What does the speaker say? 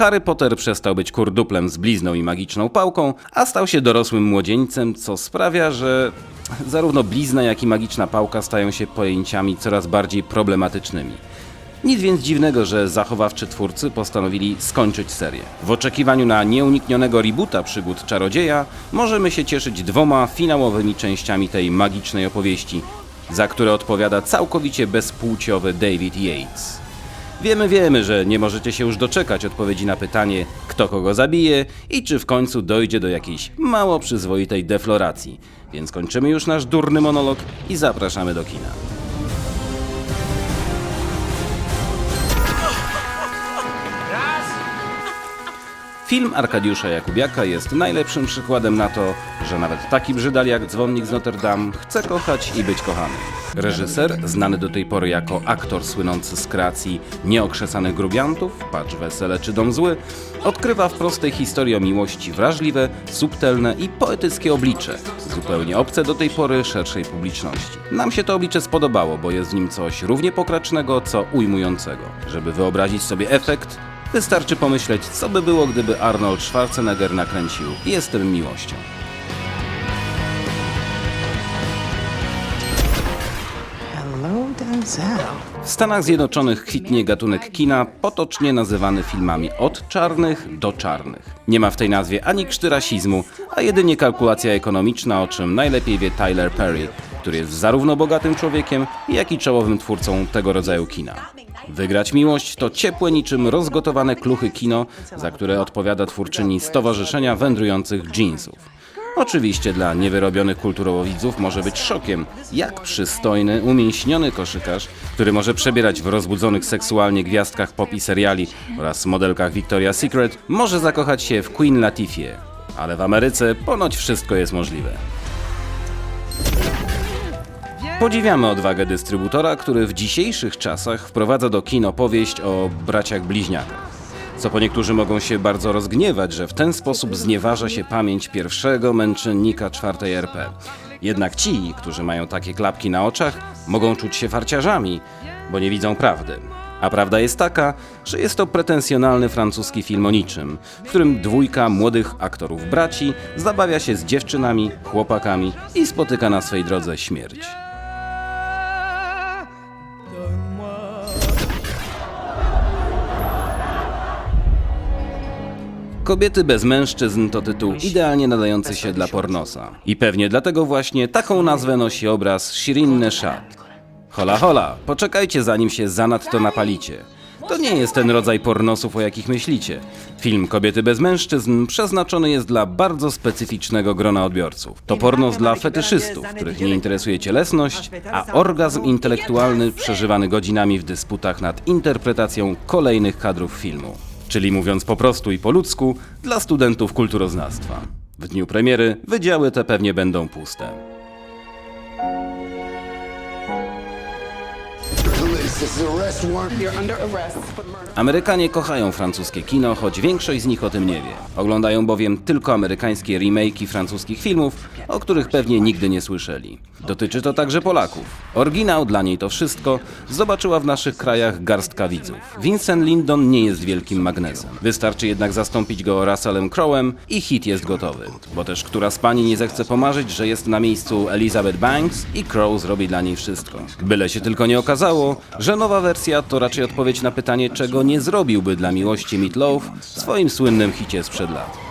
Harry Potter przestał być kurduplem z blizną i magiczną pałką, a stał się dorosłym młodzieńcem, co sprawia, że zarówno blizna, jak i magiczna pałka stają się pojęciami coraz bardziej problematycznymi. Nic więc dziwnego, że zachowawczy twórcy postanowili skończyć serię. W oczekiwaniu na nieuniknionego reboota przygód czarodzieja możemy się cieszyć dwoma finałowymi częściami tej magicznej opowieści, za które odpowiada całkowicie bezpłciowy David Yates. Wiemy, wiemy, że nie możecie się już doczekać odpowiedzi na pytanie, kto kogo zabije i czy w końcu dojdzie do jakiejś mało przyzwoitej defloracji. Więc kończymy już nasz durny monolog i zapraszamy do kina. Film Arkadiusza Jakubiaka jest najlepszym przykładem na to, że nawet taki brzydal jak dzwonnik z Notre Dame chce kochać i być kochany. Reżyser, znany do tej pory jako aktor słynący z kreacji nieokrzesanych grubiantów, Patrz Wesele czy Dom Zły, odkrywa w prostej historii o miłości wrażliwe, subtelne i poetyckie oblicze, zupełnie obce do tej pory szerszej publiczności. Nam się to oblicze spodobało, bo jest w nim coś równie pokracznego, co ujmującego. Żeby wyobrazić sobie efekt, Wystarczy pomyśleć, co by było, gdyby Arnold Schwarzenegger nakręcił Jestem miłością. W Stanach Zjednoczonych kwitnie gatunek kina potocznie nazywany filmami od czarnych do czarnych. Nie ma w tej nazwie ani krzty rasizmu, a jedynie kalkulacja ekonomiczna, o czym najlepiej wie Tyler Perry, który jest zarówno bogatym człowiekiem, jak i czołowym twórcą tego rodzaju kina. Wygrać miłość to ciepłe niczym rozgotowane kluchy kino, za które odpowiada twórczyni Stowarzyszenia Wędrujących Jeansów. Oczywiście dla niewyrobionych kulturowo widzów może być szokiem, jak przystojny, umięśniony koszykarz, który może przebierać w rozbudzonych seksualnie gwiazdkach pop i seriali oraz modelkach Victoria's Secret, może zakochać się w Queen Latifie. Ale w Ameryce ponoć wszystko jest możliwe. Podziwiamy odwagę dystrybutora, który w dzisiejszych czasach wprowadza do kin opowieść o braciach bliźniakach. Co po niektórzy mogą się bardzo rozgniewać, że w ten sposób znieważa się pamięć pierwszego męczennika czwartej RP. Jednak ci, którzy mają takie klapki na oczach, mogą czuć się farciarzami, bo nie widzą prawdy. A prawda jest taka, że jest to pretensjonalny francuski film o niczym, w którym dwójka młodych aktorów braci zabawia się z dziewczynami, chłopakami i spotyka na swej drodze śmierć. Kobiety bez mężczyzn to tytuł idealnie nadający się dla pornosa. I pewnie dlatego właśnie taką nazwę nosi obraz Shirin Neshat. Hola hola, poczekajcie zanim się zanadto napalicie. To nie jest ten rodzaj pornosów, o jakich myślicie. Film Kobiety bez mężczyzn przeznaczony jest dla bardzo specyficznego grona odbiorców. To pornos dla fetyszystów, których nie interesuje cielesność, a orgazm intelektualny przeżywany godzinami w dysputach nad interpretacją kolejnych kadrów filmu. Czyli mówiąc po prostu i po ludzku, dla studentów kulturoznawstwa. W dniu premiery wydziały te pewnie będą puste. Amerykanie kochają francuskie kino, choć większość z nich o tym nie wie. Oglądają bowiem tylko amerykańskie remake'i francuskich filmów, o których pewnie nigdy nie słyszeli. Dotyczy to także Polaków. Oryginał, dla niej to wszystko, zobaczyła w naszych krajach garstka widzów. Vincent Lindon nie jest wielkim magnesem. Wystarczy jednak zastąpić go Russellem Crowem i hit jest gotowy. Bo też która z pani nie zechce pomarzyć, że jest na miejscu Elizabeth Banks i Crow zrobi dla niej wszystko. Byle się tylko nie okazało, że nowa wersja to raczej odpowiedź na pytanie, czego nie zrobiłby dla miłości Meatloaf w swoim słynnym hicie sprzed lat.